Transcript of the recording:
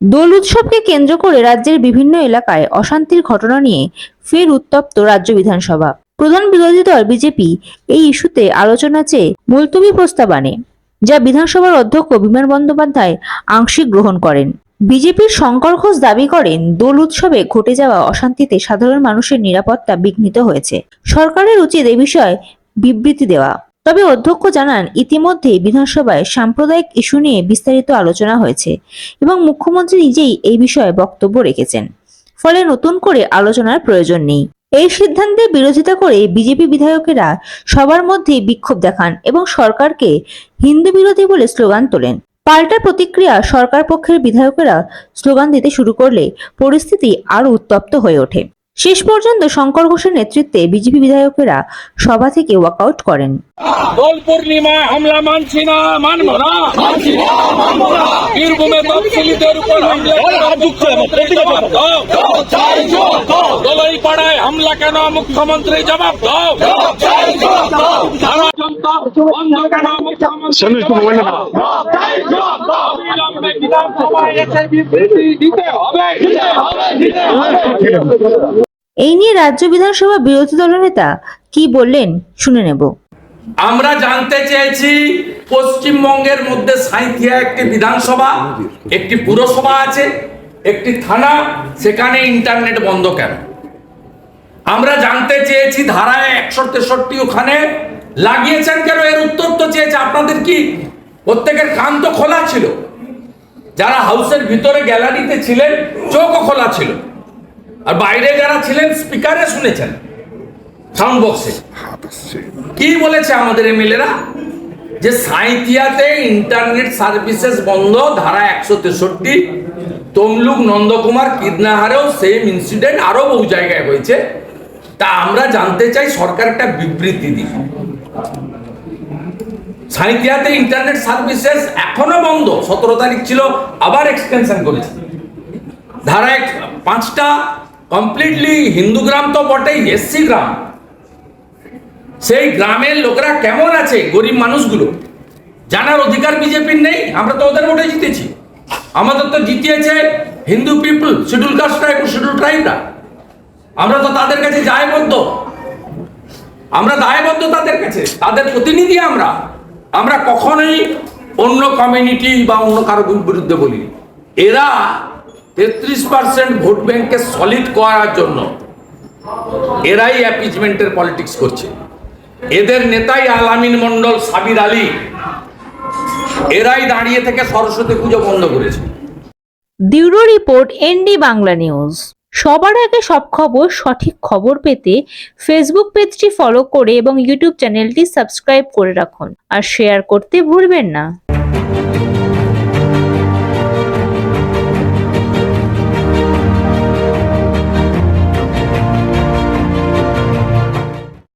দোল উৎসবকে কেন্দ্র করে রাজ্যের বিভিন্ন এলাকায় অশান্তির ঘটনা নিয়ে ফের উত্তপ্ত রাজ্য বিধানসভা। প্রধান বিরোধী দল বিজেপি এই ইস্যুতে আলোচনা চেয়ে মুলতবি প্রস্তাব আনে, যা বিধানসভার অধ্যক্ষ বিমান বন্দ্যোপাধ্যায় আংশিক গ্রহণ করেন। বিজেপির শঙ্কর ঘোষ দাবি করেন দোল উৎসবে ঘটে যাওয়া অশান্তিতে সাধারণ মানুষের নিরাপত্তা বিঘ্নিত হয়েছে। সরকারের উচিত এ বিষয়ে বিবৃতি দেওয়া। তবে অধ্যক্ষ জানান, ইতিমধ্যেই বিধানসভায় সাম্প্রদায়িক ইস্যু নিয়ে বিস্তারিত আলোচনা হয়েছে এবং মুখ্যমন্ত্রী নিজেই এই বিষয়ে বক্তব্য রেখেছেন। ফলে নতুন করে আলোচনার প্রয়োজন নেই। এই সিদ্ধান্তে বিরোধিতা করে বিজেপি বিধায়কেরা সবার মধ্যে বিক্ষোভ দেখান এবং সরকারকে হিন্দু বিরোধী বলে স্লোগান তোলেন। পাল্টা প্রতিক্রিয়া সরকার পক্ষের বিধায়কেরা স্লোগান দিতে শুরু করলে পরিস্থিতি আরও উত্তপ্ত হয়ে ওঠে। শেষ পর্যন্ত শঙ্কর ঘোষের নেতৃত্বে বিজেপি বিধায়কেরা সভা থেকে ওয়াকআউট করেন। দোল পূর্ণিমায় হামলা মানছি না মানব না। বীরভূমে তফসিলিদের উপর হামলা মুখ্যমন্ত্রী জবাব দোলাই পাড়ায় হামলা কেন মুখ্যমন্ত্রী জবাব দাও। মুখ্যমন্ত্রী দিতে হবে। এই নিয়ে রাজ্য বিধানসভা বিরোধী দলনেতা কি বললেন শুনে নেব। আমরা জানতে চেয়েছি পশ্চিমবঙ্গের মধ্যে সাঁইথিয়া একটি বিধানসভা, একটি পুরসভা আছে, একটি থানা, সেখানে ইন্টারনেট বন্ধ কেন? আমরা জানতে চেয়েছি ধারায় একশো তেষট্টি ওখানে। লাগিয়েছেন কেন? এর উত্তর তো চেয়েছে। আপনাদের কি প্রত্যেকের কান তো খোলা ছিল? যারা হাউসের ভিতরে গ্যালারিতে ছিলেন, চোখও খোলা ছিল। আর বাইরে যারা ছিলেন স্পিকারে শুনেছেন সাউন্ড বক্সে কি বলেছে আমাদের এমএলএরা? যে সাঁইতিয়াতে ইন্টারনেট সার্ভিসেস বন্ধ, ধারা একশো তেষট্টি, তমলুক নন্দকুমার কিদনাহারেও সেম ইনসিডেন্ট আরও বহু জায়গায় হয়েছে। তা আমরা জানতে চাই সরকার একটা বিবৃতি দিক। সাঁইতিয়াতে ইন্টারনেট সার্ভিসেস এখনও বন্ধ, সতেরো তারিখ ছিল, আবার এক্সটেনশন করেছে। ধারা এক- পাঁচটা কমপ্লিটলি হিন্দু গ্রাম তো বটেই এসসি গ্রাম সেই গ্রামের লোকরা কেমন আছে গরিব মানুষগুলো? জানার অধিকার বিজেপির নেই, আমরা তো ওদের ভোটে জিতেছি। আমাদের তো জিতিয়েছে Hindu people schedule caste tribe schedule ট্রাইবরা। আমরা তো তাদের কাছে দায়বদ্ধ। আমরা দায়বদ্ধ তাদের কাছে, তাদের প্রতিনিধি আমরা। আমরা কখনোই অন্য কমিউনিটি বা অন্য কারও বিরুদ্ধে বলি এরা তেত্রিশ পার্সেন্ট ভোট ব্যাংককে সলিড করার জন্য এরাই অ্যাপিজমেন্টের পলিটিক্স করছে। এদের নেতাই আলামিন মন্ডল সাবির আলী, এরাই দাঁড়িয়ে থেকে সরস্বতী পুজো বন্ধ করেছে। Bureau report ND Bangla news. সবার আগে সব খবর, সঠিক খবর পেতে ফেসবুক পেজটি ফলো করে এবং ইউটিউব চ্যানেলটি সাবস্ক্রাইব করে রাখুন। আর শেয়ার করতে ভুলবেন না।